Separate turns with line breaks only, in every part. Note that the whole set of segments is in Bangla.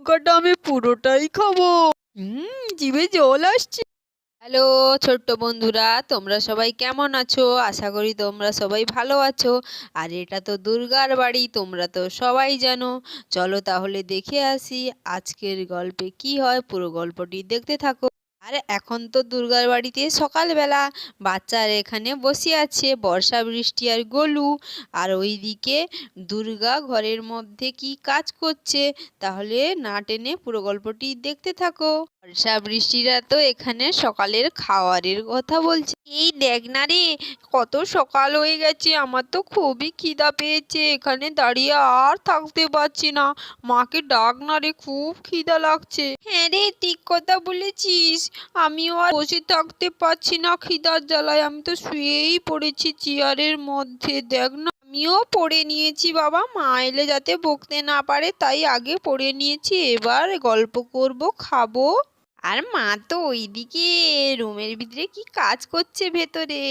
লঙ্কাটা আমি পুরোটাই খাব। হুম, জিভে জল আসছে। হ্যালো, ছোট্ট বন্ধুরা, তোমরা সবাই কেমন আছো? আশা করি তোমরা সবাই ভালো আছো। আর এটা তো দুর্গার বাড়ি, তোমরা তো সবাই জানো। চলো তাহলে দেখে আসি আজকের গল্পে কি হয়। পুরো গল্পটি দেখতে থাকো। আর এখন তো দুর্গার বাড়িতে সকালবেলা বাচ্চার এখানে বসে আছে, বর্ষা বৃষ্টি আর গলু। আর ওইদিকে দুর্গা ঘরের মধ্যে কি কাজ করছে, তাহলে না টেনে পুরো গল্পটি দেখতে থাকো। বর্ষা বৃষ্টিরা তো এখানে সকালের খাওয়ারের কথা বলছে। এই দেখ না রে, কত সকাল হয়ে গেছে, আমার তো খুবই খিদা পেয়েছে, এখানে দাঁড়িয়ে আর থাকতে পারছি না। মাকে ডাক না রে, খুব খিদা লাগছে। হ্যাঁ রে, ঠিক কথা বলেছিস, আমিও আর বসে থাকতে পারছি না খিদার জ্বালায়, আমি তো শুয়েই পড়েছি চেয়ারের মধ্যে, দেখ না আমিও পড়ে নিয়েছি বাবা। মা এলে যাতে বকতে না পারে, তাই আগে পড়ে নিয়েছি, এবার গল্প করব, খাব। আর মা তো ওইদিকে রুমের ভিতরে কি কাজ করছে ভেতরে?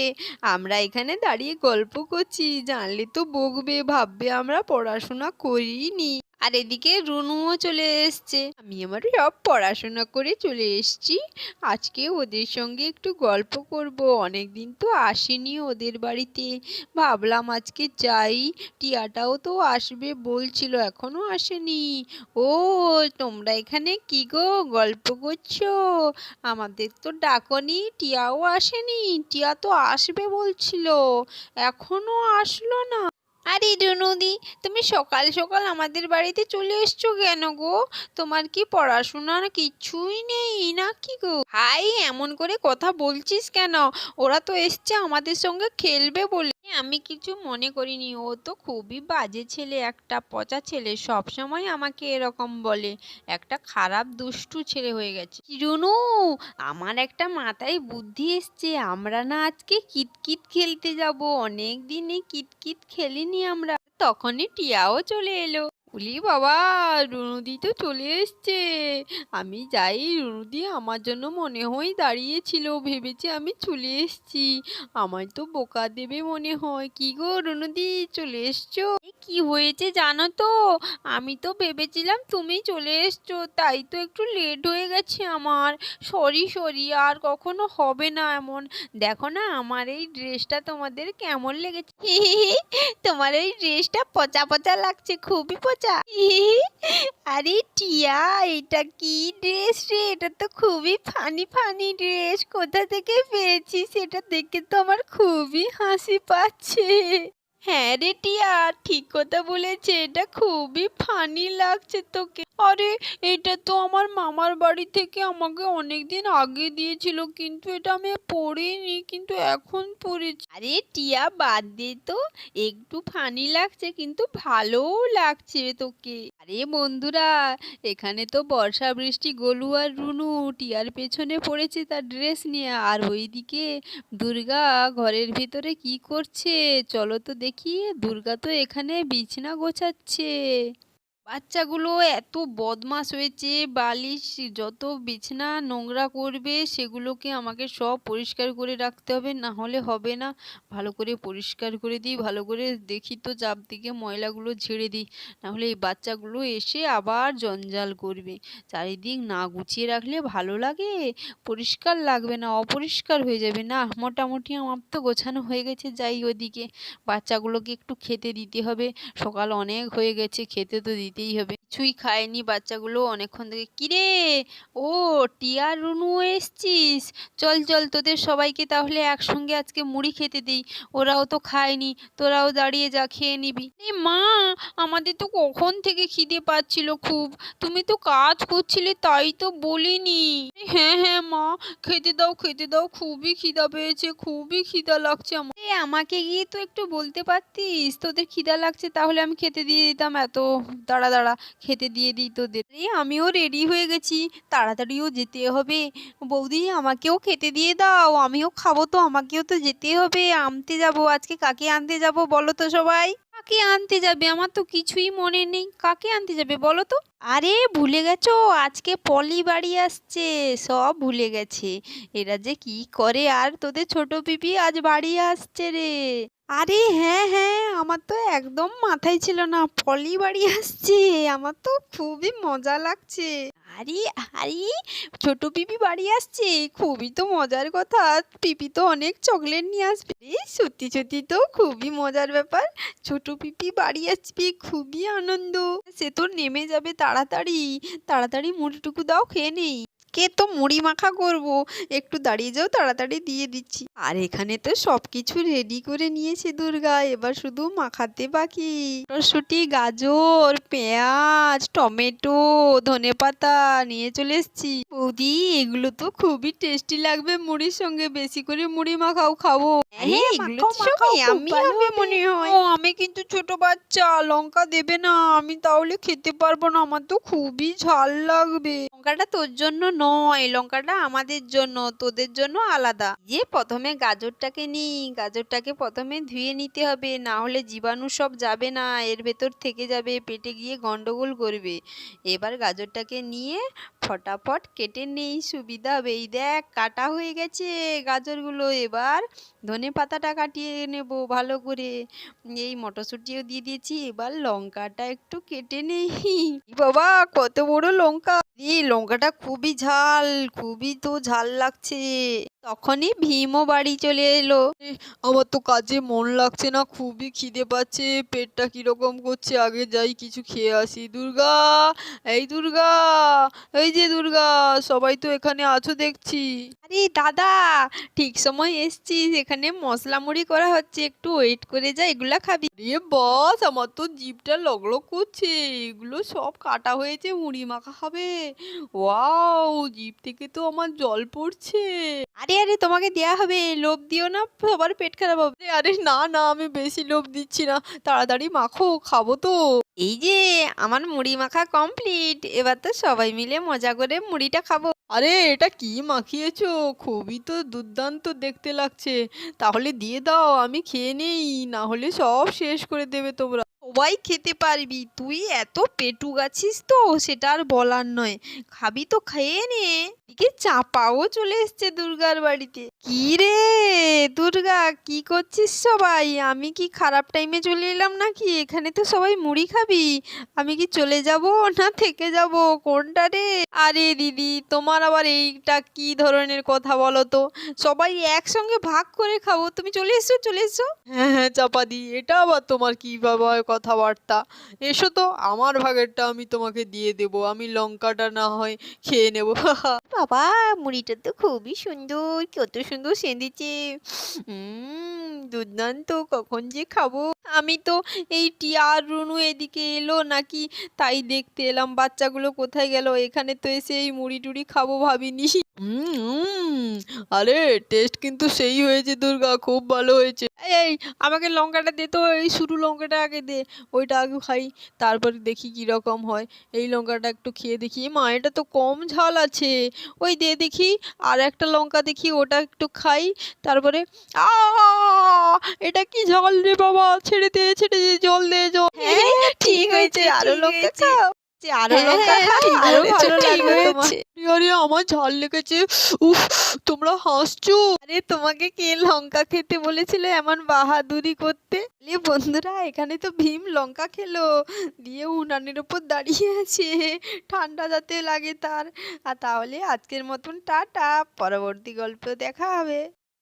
আমরা এখানে দাঁড়িয়ে গল্প করছি, জানলে তো বকবে, ভাববে, আমরা পড়াশোনা করিনি। আর এদিকে রুনুও চলে এসছে। আমি আমার সব পড়াশোনা করে চলে এসছি। আজকে ওদের সঙ্গে একটু গল্প করব। অনেকদিন তো আসেনি ওদের বাড়িতে। ভাবলাম আজকে যাই। টিয়াটাও তো আসবে বলছিল, এখনও আসেনি। ও, তোমরা এখানে কি গো গল্প করছ? আমাদের তো ডাকনি, টিয়াও আসেনি। টিয়া তো আসবে বলছিল। এখনও আসলো না। আরে রুনুদি, তুমি সকাল সকাল আমাদের বাড়িতে চলে এসছো কেন গো? তোমার কি পড়াশোনার কিছুই নেই না কি গো? হাই, এমন করে কথা বলছিস কেন? ওরা তো এসছে আমাদের সঙ্গে খেলবে বলে। আমি কিছু মনে করিনি। ও তো খুবই বাজে ছেলে, একটা পচা ছেলে। সব সময় আমাকে এরকম বলে, একটা খারাপ, দুষ্টু ছেলে হয়ে গেছে। রুনু আমার একটা মাথায় বুদ্ধি এসছে। আমরা না আজকে কিতকিত খেলতে যাব। অনেক দিনে কিতকিত খেলিনি আমরা। তখনই টিয়াও চলে এলো। উলি বাবা, রুনুদি তো চলে এসছে। আমি যাই, রুনুদি আমার জন্য মনে হয় দাঁড়িয়েছিল, ভেবেছে আমি চলে এসছি। আমায় তো বোকা দেবে মনে হয়। কি গো রুনুদি, চলে এসছো? কি হয়েছে জানো তো? আমি তো ভেবেছিলাম তুমি চলে এসছো, তাই তো একটু লেট হয়ে গেছে আমার। সরি সরি আর কখনো হবে না এমন। দেখো না, আমার এই ড্রেসটা তোমাদের কেমন লেগেছে? তোমার এই ড্রেসটা পচা পচা লাগছে, খুবই পচা আরে টিয়া, এটা কি ড্রেস রে? এটা তো খুবই ফানি ফানি ড্রেস। কোথা থেকে পেয়েছিস? এটা দেখে তো আমার খুবই হাসি পাচ্ছে। হ্যাঁ রে টিয়া, ঠিক কথা বলেছে। এটা খুবই ফানি লাগছে তোকে। আরে, এটা তো আমার মামার বাড়ি থেকে আমাকে অনেক দিন আগে দিয়েছিল, কিন্তু এটা আমি পড়িনি, কিন্তু এখন পরেছি আরে টিয়া, বাদ দে তো। একটু ফানি লাগছে, কিন্তু ভালোও লাগছে তোকে। আরে বন্ধুরা, এখানে তো বর্ষা, বৃষ্টি, গোলু আর রুনু টিয়ার পেছনে পড়েছে তার ড্রেস নিয়ে। আর ওইদিকে দুর্গা ঘরের ভিতরে কি করছে? চলো তো দেখি। দুর্গা তো এখানে বিছনা গোছাচ্ছে। বাচ্চাগুলো এত বদমাশ হয়েছে, বালিশ, যত বিছানা নোংরা করবে, সেগুলোকে আমাকে সব পরিষ্কার করে রাখতে হবে, না হলে হবে না। ভালো করে পরিষ্কার করে দিই, ভালো করে দেখি তো চাপ দিকে ময়লাগুলো ঝেড়ে দিই নাহলে এই বাচ্চাগুলো এসে আবার জঞ্জাল করবে। চারিদিক না গুছিয়ে রাখলে ভালো লাগে, পরিষ্কার লাগবে না, অপরিষ্কার হয়ে যাবে। না, মোটামুটি আমার তো গোছানো হয়ে গেছে, যাই ওদিকে। বাচ্চাগুলোকে একটু খেতে দিতে হবে, সকাল অনেক হয়ে গেছে, খেতে তো দিতেই হবে কিছুই খায়নি, বাচ্চাগুলো অনেকক্ষণ থেকে, কিরে? ও, টিয়া রুনু এসছিস? চল চল, তোদের সবাইকে তাহলে একসঙ্গে আজকে মুড়ি খেতে দিই। ওরাও তো খায়নি, তোরাও দাঁড়িয়ে যা, খেয়ে নিবি। এই মা, আমাদের তো কখন থেকে খিদে পাচ্ছিল খুব। তুমি তো কাজ করছিলে, তাই তো বলিনি। হ্যাঁ হ্যাঁ মা, খেতে দাও খেতে দাও, খুবই খিদা পেয়েছে, খুবই খিদা লাগছে আমার। এ, আমাকে গিয়ে তো একটু বলতে পারতিস? তোদের খিদা লাগছে, তাহলে আমি খেতে দিয়ে দিতাম এত, দাঁড়া দাঁড়া খেতে দিয়ে দিই তোদের। আমিও রেডি হয়ে গেছি, তাড়াতাড়িও যেতে হবে। বৌদি, আমাকেও খেতে দিয়ে দাও, আমিও খাব তো, আমাকেও তো যেতে হবে। আনতে যাব, আজকে কাকে আনতে যাব বলো তো সবাই? কাকে আনতে যাবে? আমার তো কিছুই মনে নেই। কাকে আনতে যাবে বলো তো? আরে, ভুলে গেছো? আজকে পলি বাড়ি আসছে, সব ভুলে গেছে। এরা যে কি করে আর তোদের ছোট পিপি আজ বাড়ি আসছে রে। আরে হ্যাঁ হ্যাঁ আমার তো একদম মাথায় ছিল না। পলি বাড়ি আসছে, আমার তো খুবই মজা লাগছে। আরে আরে, ছোট পিপি বাড়ি আসছে, খুবই তো মজার কথা। পিপি তো অনেক চকলেট নিয়ে আসবে। সত্যি সত্যি তো খুবই মজার ব্যাপার। ছোট পিপি বাড়ি আসবে, খুবই আনন্দ। সে তো নেমে যাবে তাড়াতাড়ি। তাড়াতাড়ি মুড়িটুকু দাও, খেয়ে নেই। কে তো মুড়ি মাখা করব? একটু দাঁড়িয়ে যাও তাড়াতাড়ি দিয়ে দিচ্ছি। আর এখানে তো সব কিছু রেডি করে নিয়েছে দুর্গা এবার শুধু মাখাতে বাকি। মটরশুঁটি গাজর পেঁয়াজ টমেটো ধনেপাতা নিয়ে চলে এসেছি। বৌদি এগুলো তো খুবই টেস্টি লাগবে মুড়ির সঙ্গে বেশি করে মুড়ি মাখাও খাব। হ্যাঁ মনে হয়। আমি কিন্তু ছোট বাচ্চা লঙ্কা দেবে না আমি তাহলে খেতে পারব না আমার তো খুবই ঝাল লাগবে। লঙ্কাটা তোর জন্য নয়, লঙ্কাটা আমাদের জন্য, তোদের জন্য আলাদা। যে প্রথমে গাজরটাকে নি গাজরটাকে প্রথমে ধুয়ে নিতে হবে, না হলে জীবাণু সব যাবে না, এর ভেতর থেকে যাবে, পেটে গিয়ে গন্ডগোল করবে। এবার গাজরটাকে নিয়ে ফটাফট কেটে নেই, সুবিধা হবে এই দেখ, কাটা হয়ে গেছে গাজরগুলো। এবার ধনে পাতাটা কাটিয়ে নেব ভালো করে। এই মটরশুঁটিও দিয়ে দিয়েছি, এবার লঙ্কাটা একটু কেটে নেই। বাবা, কত বড় লঙ্কা! এই লঙ্কাটা খুবই ঝাল, খুবই তো ঝাল লাগছে। তখনই ভীমও বাড়ি চলে এলো। আমার তো কাজে মন লাগছে না, খুবই খিদে পাচ্ছে, পেটটা কীরকম করছে, আগে যাই কিছু খেয়ে আসি। দুর্গা, এই দুর্গা, এই যে দুর্গা, সবাই তো এখানে আছো দেখছি। আরে দাদা, ঠিক সময় এসছিস, এখানে মশলা মুড়ি করা হচ্ছে, একটু ওয়েট করে যা, এগুলা খাবি। রে বস, আমার তো জিভটা লগলগ করছে, এগুলো সব কাটা হয়েছে, মুড়ি মাখা হবে। ওয়াও জিভ থেকে তো আমার জল পড়ছে। আরে আরে তোমাকে দেয়া হবে লোভ দিও না সবার পেট খারাপ হবে। আরে না না আমি বেশি লোভ দিচ্ছি না তাড়াতাড়ি মাখো খাব তো। এই যে আমার মুড়ি মাখা কমপ্লিট এবার তো সবাই মিলে মজা করে মুড়িটা খাব। আরে এটা কি মাখিয়েছো? খুবই তো দুর্দান্ত দেখতে লাগছে। তাহলে দিয়ে দাও আমি খেয়ে নেই না হলে সব শেষ করে দেবে তোমরা। সবাই খেতে পারবি। তুই এত পেটু গাছিস তো, সেটা আর বলার নয়। খাবি তো, খেয়ে নে। এদিকে চাপাও চলে এসছে দুর্গার বাড়িতে। কি রে দুর্গা, কি করছিস সবাই? আমি কি খারাপ টাইমে চলে এলাম নাকি? এখানে তো সবাই মুড়ি খাবি। আমি কি চলে যাব না থেকে যাব? কোনটা রে? আরে দিদি, তোমার আবার এইটা কি ধরনের কথা বলো তো? সবাই একসঙ্গে ভাগ করে খাব। তুমি চলে এসো চলে এসো। হ্যাঁ হ্যাঁ চাপাদি, এটা আবার তোমার কি বাবা কথাবার্তা। এসো তো, আমার ভাগেরটা আমি তোমাকে দিয়ে দেবো। আমি লঙ্কাটা না হয় খেয়ে নেব। বাবা, মুড়িটা তো খুবই সুন্দর। কত সুন্দর সেঁধেছে দুর্দান্ত কখন যে খাব। আমি তো এই টিয়া আর রুনু এদিকে এলো নাকি? তাই দেখতে এলাম বাচ্চাগুলো কোথায় গেল। এখানে তো এসে এই মুড়ি টুড়ি খাব ভাবিনি। আরে টেস্ট কিন্তু সেই হয়েছে দুর্গা খুব ভালো হয়েছে। এই আমাকে লঙ্কাটা দে তো এই শুরু লঙ্কাটা আগে দে ওইটা আগে খাই তারপরে দেখি কি রকম হয়। এই লঙ্কাটা একটু খেয়ে দেখি। মা এটা তো কম ঝাল আছে। ওই দে দেখি আর একটা লঙ্কা দেখি ওটা একটু খাই তারপরে আ এটা কি ঝাল রে বাবা! ছেড়ে দে ছেড়ে দে জল দে জল
হ্যাঁ, ঠিক হয়েছে, আরও
লঙ্কা খাও। আরও
হ্যাঁ,
লঙ্কা
হ্যাঁ,
খাও
ঠিক আরও
ভালো লাগবে তোমার।
হয়েছে।
আমার ঝাল লেগেছে। উফ, তোমরা হাসছো। আরে, তোমাকে কে লঙ্কা খেতে বলেছিল এমন বাহাদুরি করতে? লে বন্ধুরা, এখানে তো ভীম লঙ্কা খেলো। দিয়ে উনানের ওপর দাঁড়িয়ে আছে। ঠান্ডা যাতে লাগে তার। আর তাহলে আজকের মতন টাটা। পরবর্তী গল্প দেখা হবে।